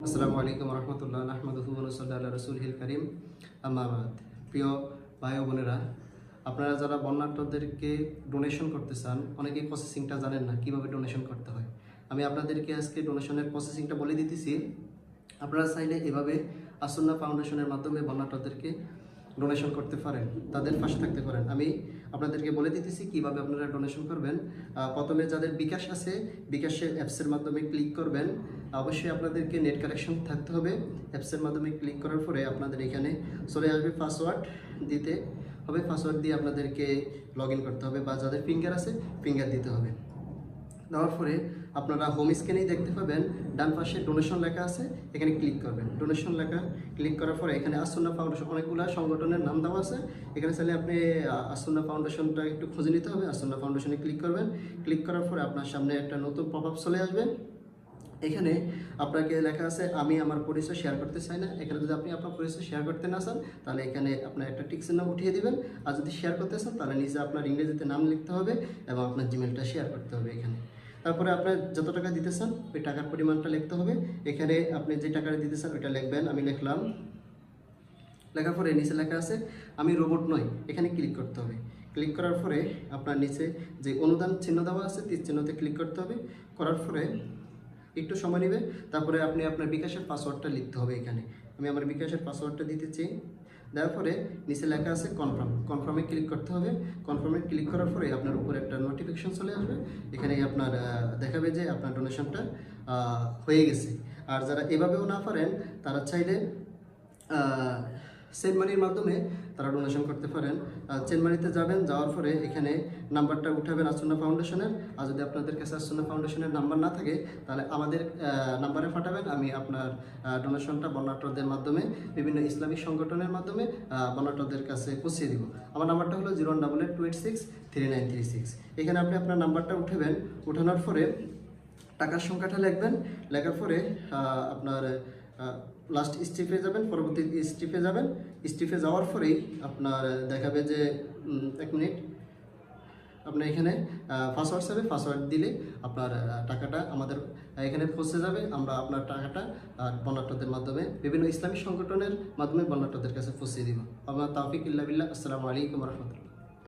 আসসালামু আলাইকুম রহমতুল্লাহ আহমদুল্লাহ রসুল হিল করিম। আমাবাদ প্রিয় ভাই বোনেরা, আপনারা যারা বন্যার্থদেরকে ডোনেশন করতে চান, অনেকেই প্রসেসিংটা জানেন না, কীভাবে ডোনেশন করতে হয়। আমি আপনাদেরকে আজকে ডোনেশনের প্রসেসিংটা বলে দিতেছি। আপনারা চাইলে এভাবে আসন্না ফাউন্ডেশনের মাধ্যমে বন্যার্থদেরকে ডোনেশন করতে পারেন, তাদের পাশে থাকতে পারেন। আমি আপনাদেরকে বলে দিতেছি কীভাবে আপনারা ডোনেশন করবেন। প্রথমে যাদের বিকাশ আছে, বিকাশের অ্যাপসের মাধ্যমে ক্লিক করবেন। অবশ্যই আপনাদেরকে নেট কানেকশন থাকতে হবে। অ্যাপসের মাধ্যমে ক্লিক করার পরে আপনাদের এখানে চলে আসবে পাসওয়ার্ড দিতে। হবে পাসওয়ার্ড দিয়ে আপনাদেরকে লগ করতে হবে বা যাদের ফিঙ্গার আছে ফিঙ্গার দিতে হবে। দেওয়ার পরে আপনারা হোম স্ক্রিনেই দেখতে পাবেন, ডান পাশে ডোনেশন লেখা আছে, এখানে ক্লিক করবেন। ডোনেশন লেখা ক্লিক করার পরে এখানে আসন্না ফাউন্ডেশন অনেকগুলো সংগঠনের নাম দেওয়া আছে। এখানে চাইলে আপনি আসন্না ফাউন্ডেশনটা একটু খুঁজে নিতে হবে। আসন্না ফাউন্ডেশনে ক্লিক করবেন। ক্লিক করার পরে আপনার সামনে একটা নতুন পপ আপ চলে আসবে। এখানে আপনাকে লেখা আছে, আমি আমার পরিচয় শেয়ার করতে চাই না। এখানে যদি আপনি আপনার পরিচয় শেয়ার করতে না চান, তাহলে এখানে আপনার একটা টিক্সের নাম উঠিয়ে দিবেন। আর যদি শেয়ার করতে চান, তাহলে নিজে আপনার ইংরেজিতে নাম লিখতে হবে এবং আপনার জিমেলটা শেয়ার করতে হবে এখানে। তারপরে আপনার যত টাকা দিতে চান ওই টাকার পরিমাণটা লিখতে হবে। এখানে আপনি যে টাকাটা দিতে চান ওইটা লিখবেন। আমি লিখলাম। লেখার পরে নিচে লেখা আছে, আমি রোবট নই। এখানে ক্লিক করতে হবে। ক্লিক করার পরে আপনার নিচে যে অনুদান চিহ্ন দেওয়া আছে তীর চিহ্নতে ক্লিক করতে হবে। করার পরে একটু সময় নেবে। তারপরে আপনি আপনার বিকাশের পাসওয়ার্ডটা লিখতে হবে এখানে। আমি আমার বিকাশের পাসওয়ার্ডটা দিতে চাই। দেওয়ার পরে নিচে লেখা আছে কনফার্ম কনফার্মে ক্লিক করতে হবে। কনফার্মে ক্লিক করার পরে আপনার উপরে একটা নোটিফিকেশান চলে আসবে। এখানে আপনার দেখাবে যে আপনার ডোনেশনটা হয়ে গেছে। আর যারা এভাবেও না পারেন, তারা চাইলে সেন্ট মানির মাধ্যমে তারা ডোনেশন করতে পারেন। চেন মানিতে যাবেন, যাওয়ার পরে এখানে নাম্বারটা উঠাবেন আসন্না ফাউন্ডেশনের আর যদি আপনাদের কাছে আসন্না ফাউন্ডেশনের নাম্বার না থাকে, তাহলে আমাদের নাম্বারে পাঠাবেন। আমি আপনার ডোনেশনটা বন্যাট্যদের মাধ্যমে, বিভিন্ন ইসলামিক সংগঠনের মাধ্যমে বন্যাট্যদের কাছে পৌঁছে দিব। আমার নাম্বারটা হলো zero double eight two eight six three nine three six. এখানে আপনি আপনার নাম্বারটা উঠাবেন। উঠানোর পরে টাকার সংখ্যাটা লিখবেন। লেখার পরে আপনার লাস্ট স্টিপে যাবেন, পরবর্তী স্টিপে যাবেন। স্টিপে যাওয়ার পরেই আপনার দেখাবে যে এক মিনিট আপনার এখানে পাসওয়ার্ড যাবে পাসওয়ার্ড দিলে আপনার টাকাটা আমাদের এখানে পৌঁছে যাবে। আমরা আপনার টাকাটা বন্যাট্যদের মাধ্যমে, বিভিন্ন ইসলামী সংগঠনের মাধ্যমে বন্যাট্যদের কাছে পৌঁছে দিব। আপনার তাফিক ইল্লা আসসালামু আলাইকুম রহমতুল্লাহ।